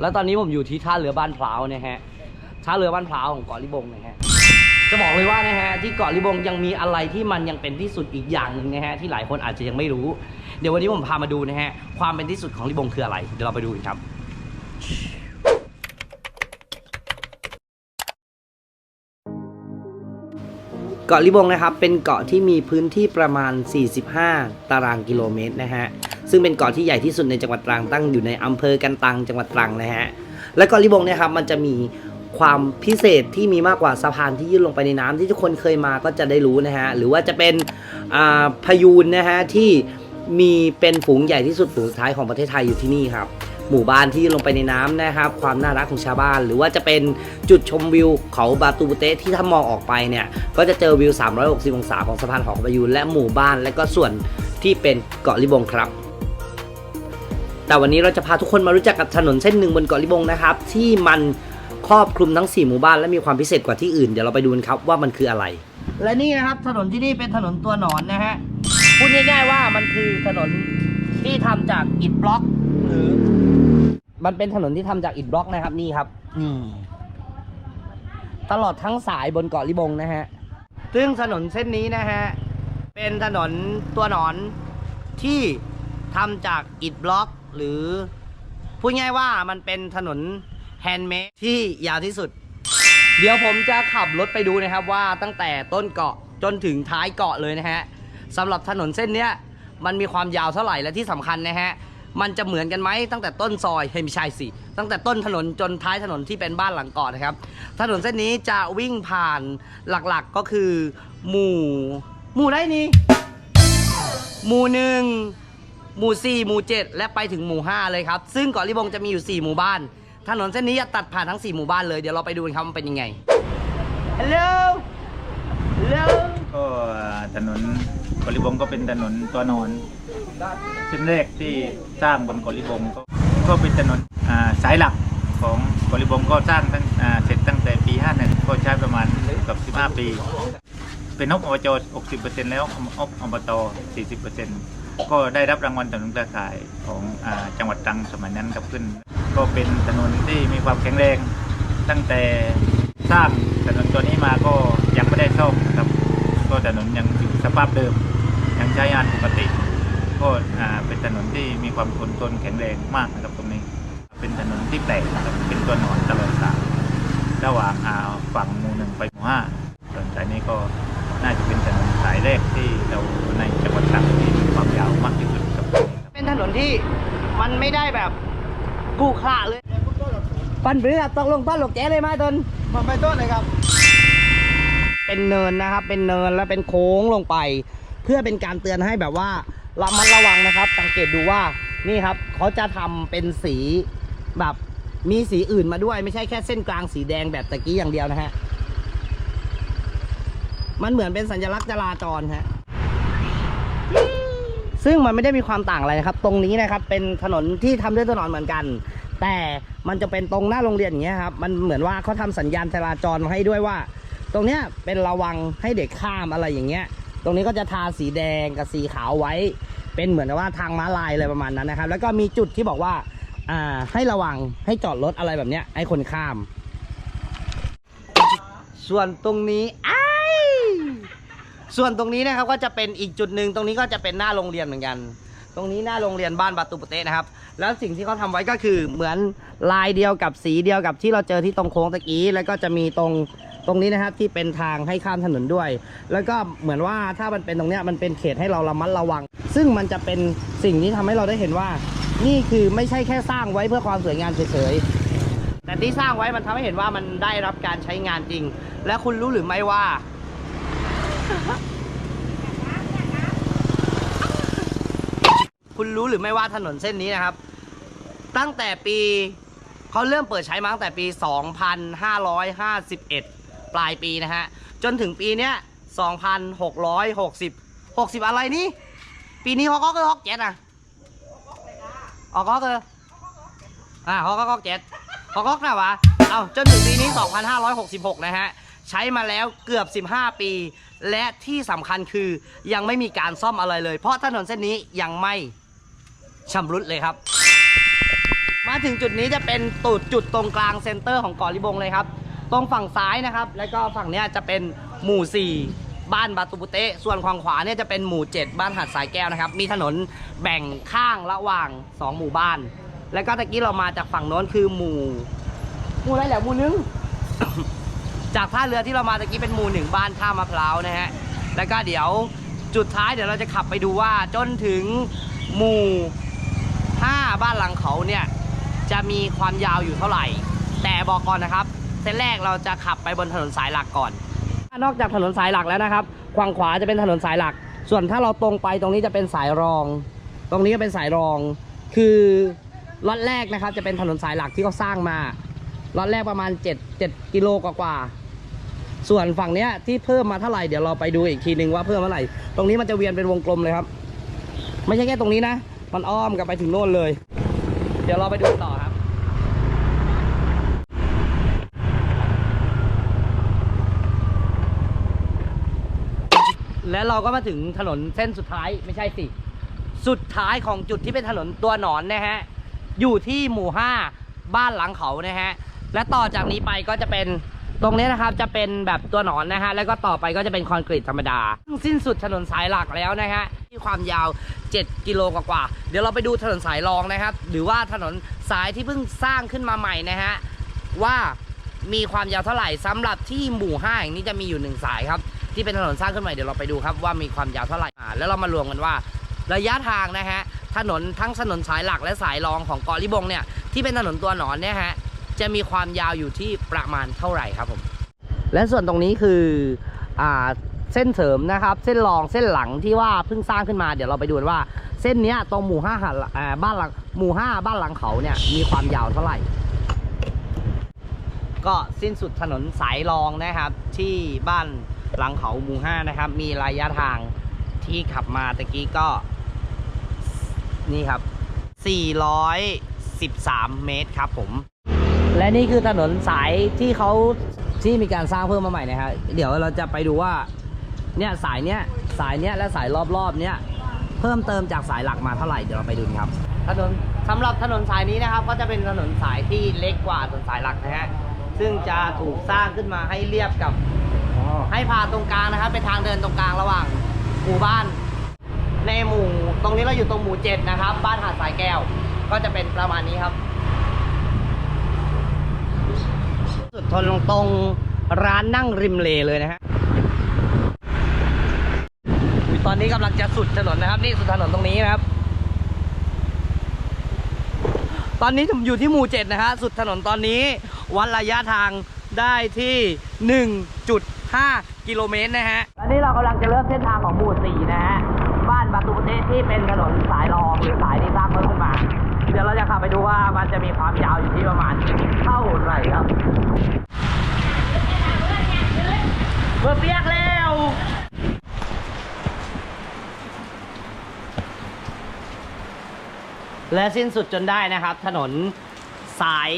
แล้วตอนนี้ผมอยู่ที่ท่าเรือบ้านพร้าวนะฮะ ท่าเรือบ้านพร้าวของเกาะลิบงนะฮะ จะบอกเลยว่านะฮะที่เกาะลิบงยังมีอะไรที่มันยังเป็นที่สุดอีกอย่างหนึ่งนะฮะที่หลายคนอาจจะยังไม่รู้ เดี๋ยววันนี้ผมพามาดูนะฮะความเป็นที่สุดของลิบงคืออะไร เดี๋ยวเราไปดูกันครับ เกาะลิบงนะครับเป็นเกาะที่มีพื้นที่ประมาณ 45 ตารางกิโลเมตรนะฮะซึ่งเป็นเกาะที่ใหญ่ที่สุดในจังหวัดตรังตั้งอยู่ในอำเภอกันตังจังหวัดตรังนะฮะและเกาะลิบงเนี่ยครับมันจะมีความพิเศษที่มีมากกว่าสะพานที่ยื่นลงไปในน้ำที่ทุกคนเคยมาก็จะได้รู้นะฮะหรือว่าจะเป็นพายูนนะฮะที่มีเป็นฝูงใหญ่ที่สุดฝูงสุดท้ายของประเทศไทยอยู่ที่นี่ครับ หมู่บ้านที่ลงไปในน้ำนะครับ ความน่ารักของชาวบ้าน หรือว่าจะเป็นจุดชมวิวเขาบาตูบุเตที่ถ้ามองออกไปเนี่ยก็จะเจอวิว 360 องศาของสะพานหอประยูนและหมู่บ้านและก็ส่วนที่เป็นเกาะลิบงครับแต่วันนี้เราจะพาทุกคนมารู้จักกับถนนเส้นหนึ่งบนเกาะลิบงนะครับ ที่มันครอบคลุมทั้ง 4 หมู่บ้านและมีความพิเศษกว่าที่อื่น เดี๋ยวเราไปดูกันครับว่ามันคืออะไร และนี่นะครับถนนที่นี่เป็นถนนตัวหนอนนะฮะพูดง่ายๆว่ามันคือถนนที่ทำจากอิฐบล็อก หรือ มันเป็นถนนที่ทำจากอิฐบล็อกนะครับนี่ครับนี่ตลอดทั้งสายบนเกาะลิบงนะฮะ ซึ่งถนนเส้นนี้นะฮะ เป็นถนนตัวหนอนที่ทำจากอิฐบล็อก หรือ พูดง่ายว่ามันเป็นถนนแฮนด์เมดที่ยาวที่สุด เดี๋ยวผมจะขับรถไปดูนะครับว่าตั้งแต่ต้นเกาะจนถึงท้ายเกาะเลยนะฮะสำหรับถนนเส้นเนี้ยมันมีความยาวเท่าไหร่และที่สำคัญนะฮะ มันจะเหมือนกันไหมตั้งแต่ต้นซอยเฮ้ยไม่ใช่สิตั้งแต่ต้นถนนจนท้ายถนนที่เป็นบ้านหลังเกาะนะครับ ถนนเส้นนี้จะวิ่งผ่านหลักๆก็คือหมู่หมู่ได้นี่หมู่หนึ่งหมู่สี่หมู่เจ็ดและไปถึงหมู่ห้าเลยครับ ซึ่งเกาะลิบงจะมีอยู่สี่หมู่บ้าน ถนนเส้นนี้จะตัดผ่านทั้งสี่หมู่บ้านเลยเดี๋ยวเราไปดูกันครับมันเป็นยังไงฮัลโหล ถนนกาะลิบงก็เป็นถนนตัวนอนเส้นแรกที่สร้างบนกาะลิบงก็ก็เป็นถนนสายหลักของกาะลิบงก็สร้างตั้งเสร็จตั้งแต่ปี51ก็ใช้ประมาณเกือบ15 ปี เป็นนกอบจ60%แล้วอบอบต40%ก็ได้รับรางวัลถนนเครือข่ายของอจังหวัดตรังสมัยนั้นครับขึ้น ก็เป็นถนนที่มีความแข็งแรงตั้งแต่สร้างถนนตัวนี้มาก็ยังไม่ได้ซ่อม ก็ถนนยังอยู่สภาพเดิม ยังใช้งานปกติ ก็อ่าเป็นถนนที่มีความทนทนแข็งแรงมากนะครับตรงนี้ เป็นถนนที่แปลกนะครับเป็นตัวหนอนตลอดสายระหว่างอ่าฝั่งหมู่หนึ่งไปหมู่ห้าส่วนสายนี้ก็น่าจะเป็นถนนสายแรกที่เราในจังหวัดตรังที่มีความยาวมากที่สุดครับเป็นถนนที่มันไม่ได้แบบกูขระเลย ปันเรือตกลงต้นหลกแจ๊เลยไหมตนมันไม่ต้นเลยครับ เป็นเนินนะครับ เป็นเนินแล้วเป็นโค้งลงไป เพื่อเป็นการเตือนให้แบบว่าระมัดระวังนะครับ สังเกตดูว่านี่ครับเขาจะทำเป็นสีแบบมีสีอื่นมาด้วย ไม่ใช่แค่เส้นกลางสีแดงแบบตะกี้อย่างเดียวนะฮะมันเหมือนเป็นสัญลักษณ์จราจรฮะซึ่งมันไม่ได้มีความต่างอะไรนะครับ ตรงนี้นะครับเป็นถนนที่ทำด้วยถนนเหมือนกัน แต่มันจะเป็นตรงหน้าโรงเรียนอย่างเงี้ยครับมันเหมือนว่าเขาทำสัญญาณจราจรมาให้ด้วยว่า ตรงเนี้ยเป็นระวังให้เด็กข้ามอะไรอย่างเงี้ย ตรงนี้ก็จะทาสีแดงกับสีขาวไว้ เป็นเหมือนกับว่าทางม้าลายอะไรประมาณนั้นนะครับ แล้วก็มีจุดที่บอกว่าอ่าให้ระวังให้จอดรถอะไรแบบเนี้ยให้คนข้าม ส่วนตรงนี้อ้ส่วนตรงนี้นะครับก็จะเป็นอีกจุดหนึ่งตรงนี้ก็จะเป็นหน้าโรงเรียนเหมือนกัน ตรงนี้หน้าโรงเรียนบ้านบาตุปเตะนะครับ แล้วสิ่งที่เขาทำไว้ก็คือเหมือนลายเดียวกับสีเดียวกับที่เราเจอที่ตรงโค้งตะกี้แล้วก็จะมีตรง ตรงนี้นะครับที่เป็นทางให้ข้ามถนนด้วย แล้วก็เหมือนว่าถ้ามันเป็นตรงเนี้ยมันเป็นเขตให้เราระมัดระวัง ซึ่งมันจะเป็นสิ่งที่ทำให้เราได้เห็นว่า นี่คือไม่ใช่แค่สร้างไว้เพื่อความสวยงามเฉยๆแต่ที่สร้างไว้มันทำให้เห็นว่ามันได้รับการใช้งานจริง และคุณรู้หรือไม่ว่าคุณรู้หรือไม่ว่าถนนเส้นนี้นะครับ ตั้งแต่ปีเขาเริ่มเปิดใช้มาตั้งแต่ปี 2551 ปลายปีนะฮะ จนถึงปีเนี้ย2660 60 อะไรนี่ ปีนี้ฮอกก็คือฮอกเจ็ดอะออกก็คืออ่าฮอกก็ฮอกเจ็ดฮอกก็นะวะเอาจนถึงปีนี้ 2566 นะฮะ ใช้มาแล้วเกือบ 15 ปี และที่สำคัญคือยังไม่มีการซ่อมอะไรเลย เพราะถนนเส้นนี้ยังไม่ชำรุดเลยครับ มาถึงจุดนี้จะเป็นตูดจุดตรงกลางเซ็นเตอร์ของเกาะลิบงเลยครับ ตรงฝั่งซ้ายนะครับ แล้วก็ฝั่งเนี้ยจะเป็นหมู่ 4 บ้านบาตุบุเตะส่วนฝั่งขวาเนี่ยจะเป็นหมู่ 7 บ้านหาดสายแก้วนะครับ มีถนนแบ่งข้างระหว่าง 2 หมู่บ้าน แล้วก็ตะกี้เรามาจากฝั่งโน้นคือหมู่ หมู่อะไรแหละหมู่หนึง จากท่าเรือที่เรามาตะกี้เป็นหมู่หนึ่งบ้านท่ามะพร้าวนะฮะ แล้วก็เดี๋ยวจุดท้ายเดี๋ยวเราจะขับไปดูว่าจนถึงหมู่ 5 บ้านหลังเขาเนี่ยจะมีความยาวอยู่เท่าไหร่ แต่บอกก่อนนะครับ ส้นแรกเราจะขับไปบนถนนสายหลักก่อน นอกจากถนนสายหลักแล้วนะครับฝั่งขวาจะเป็นถนนสายหลัก ส่วนถ้าเราตรงไปตรงนี้จะเป็นสายรอง ตรงนี้ก็เป็นสายรอง คือล็อตแรกนะครับ จะเป็นถนนสายหลักที่เขาสร้างมาล็อตแรกประมาณ 7 7กิโลกว่าๆส่วนฝั่งเนี้ยที่เพิ่มมาเท่าไหร่เดี๋ยวเราไปดูอีกทีนึงว่าเพิ่มเท่าไหร่ ตรงนี้มันจะเวียนเป็นวงกลมเลยครับ ไม่ใช่แค่ตรงนี้นะ มันอ้อมกลับไปถึงโน่นเลย เดี๋ยวเราไปดูต่อครับ และเราก็มาถึงถนนเส้นสุดท้ายไม่ใช่สิ สุดท้ายของจุดที่เป็นถนนตัวหนอนนะฮะ อยู่ที่หมู่ห้าบ้านหลังเขานะฮะ และต่อจากนี้ไปก็จะเป็นตรงนี้นะครับจะเป็นแบบตัวหนอนนะฮะ แล้วก็ต่อไปก็จะเป็นคอนกรีตธรรมดา สิ้นสุดถนนสายหลักแล้วนะฮะที่ความยาว 7 กิโลกว่าๆเดี๋ยวเราไปดูถนนสายรองนะครับ หรือว่าถนนสายที่เพิ่งสร้างขึ้นมาใหม่นะฮะว่ามีความยาวเท่าไหร่สำหรับที่หมู่ห้าแห่งนี้จะมีอยู่หนึ่งสายครับ ที่เป็นถนนสร้างขึ้นใหม่เดี๋ยวเราไปดูครับว่ามีความยาวเท่าไหร่อ่าแล้วเรามารวมกันว่า ระยะทางนะฮะถนนทั้งถนนสายหลักและสายรองของเกาะลิบงเนี่ยที่เป็นถนนตัวหนอนเนี่ยฮะจะมีความยาวอยู่ที่ประมาณเท่าไหร่ครับผมและส่วนตรงนี้คืออ่าเส้นเสริมนะครับเส้นรองเส้นหลังที่ว่าเพิ่งสร้างขึ้นมาเดี๋ยวเราไปดูว่า เส้นนี้ตรงหมู่ห้าบ้านหลังหมู่ห้าบ้านหลังเขาเนี่ยมีความยาวเท่าไหร่ ก็สิ้นสุดถนนสายรองนะครับที่บ้าน หลังเขาหมู่ห้านะครับ มีระยะทางที่ขับมาตะกี้ก็ นี่ครับ 413 เมตรครับผม และนี่คือถนนสายที่เขาที่มีการสร้างเพิ่มมาใหม่นะครับเดี๋ยวเราจะไปดูว่า เนี่ยสายเนี้ยสายเนี้ยและสายรอบๆเนี้ยเพิ่มเติมจากสายหลักมาเท่าไหร่เดี๋ยวเราไปดูครับ ถนนสำหรับถนนสายนี้นะครับ ก็จะเป็นถนนสายที่เล็กกว่าถนนสายหลักนะฮะซึ่งจะถูกสร้างขึ้นมาให้เรียบกับ ให้พาตรงกลางนะครับเป็นทางเดินตรงกลางระหว่างหมู่บ้าน ในหมู่ตรงนี้เราอยู่ตรงหมู่เจ็ดนะครับ บ้านหาดสายแก้ว ก็จะเป็นประมาณนี้ครับ สุดทนลงตรงร้านนั่งริมเลเลยนะฮะอุ๊ยตอนนี้กำลังจะสุดถนนนะครับ นี่สุดถนนตรงนี้นะครับ ตอนนี้ผมอยู่ที่หมู่เจ็ดนะฮะสุดถนนตอนนี้วัดระยะทางได้ที่ 1.5กิโลเมตรนะฮะตอนนี้เรากำลังจะเริ่มเส้นทางของหมู่สี่นะฮะ บ้านบาตูเตที่เป็นถนนสายรองหรือสายที่สร้างเพิ่มขึ้นมา เดี๋ยวเราจะขับไปดูว่ามันจะมีความยาวอยู่ที่ประมาณเท่าไหร่ครับเมื่อเปียกแล้วและสิ้นสุดจนได้นะครับ ถนนสาย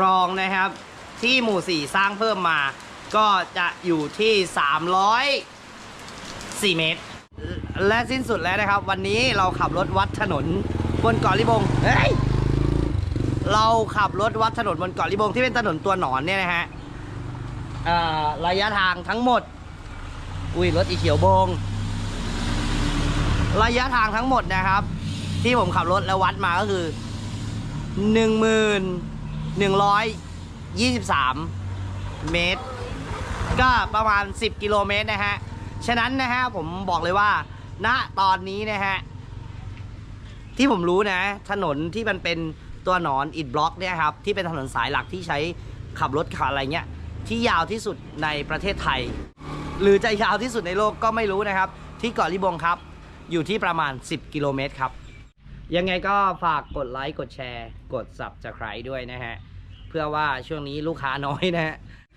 รองนะครับ ที่หมู่ 4 สร้างเพิ่มมา ก็จะอยู่ที่ 304 เมตร และสิ้นสุดแล้วนะครับ วันนี้เราขับรถวัดถนนบนเกาะลิบงเฮ้ยเราขับรถวัดถนนบนเกาะลิบงที่เป็นถนนตัวหนอนเนี่ยนะฮะระยะทางทั้งหมด อุ้ยรถอีเขียวบง ระยะทางทั้งหมดนะครับ ที่ผมขับรถแล้ววัดมาก็คือหนึ่งหมื่นหนึ่งร้อยยี่สิบสามเมตร ก็ประมาณ 10 กิโลเมตรนะฮะ ฉะนั้นนะฮะผมบอกเลยว่า ณตอนนี้นะฮะ ที่ผมรู้นะ ถนนที่มันเป็นตัวหนอนอิดบล็อกเนี่ยครับ ที่เป็นถนนสายหลักที่ใช้ขับรถขับอะไรเงี้ย ที่ยาวที่สุดในประเทศไทย หรือจะยาวที่สุดในโลกก็ไม่รู้นะครับ ที่เกาะลิบงครับ อยู่ที่ประมาณ 10 กิโลเมตรครับ ยังไงก็ฝากกดไลค์กดแชร์ กด subscribe ด้วยนะฮะ เพื่อว่าช่วงนี้ลูกค้าน้อยนะฮะ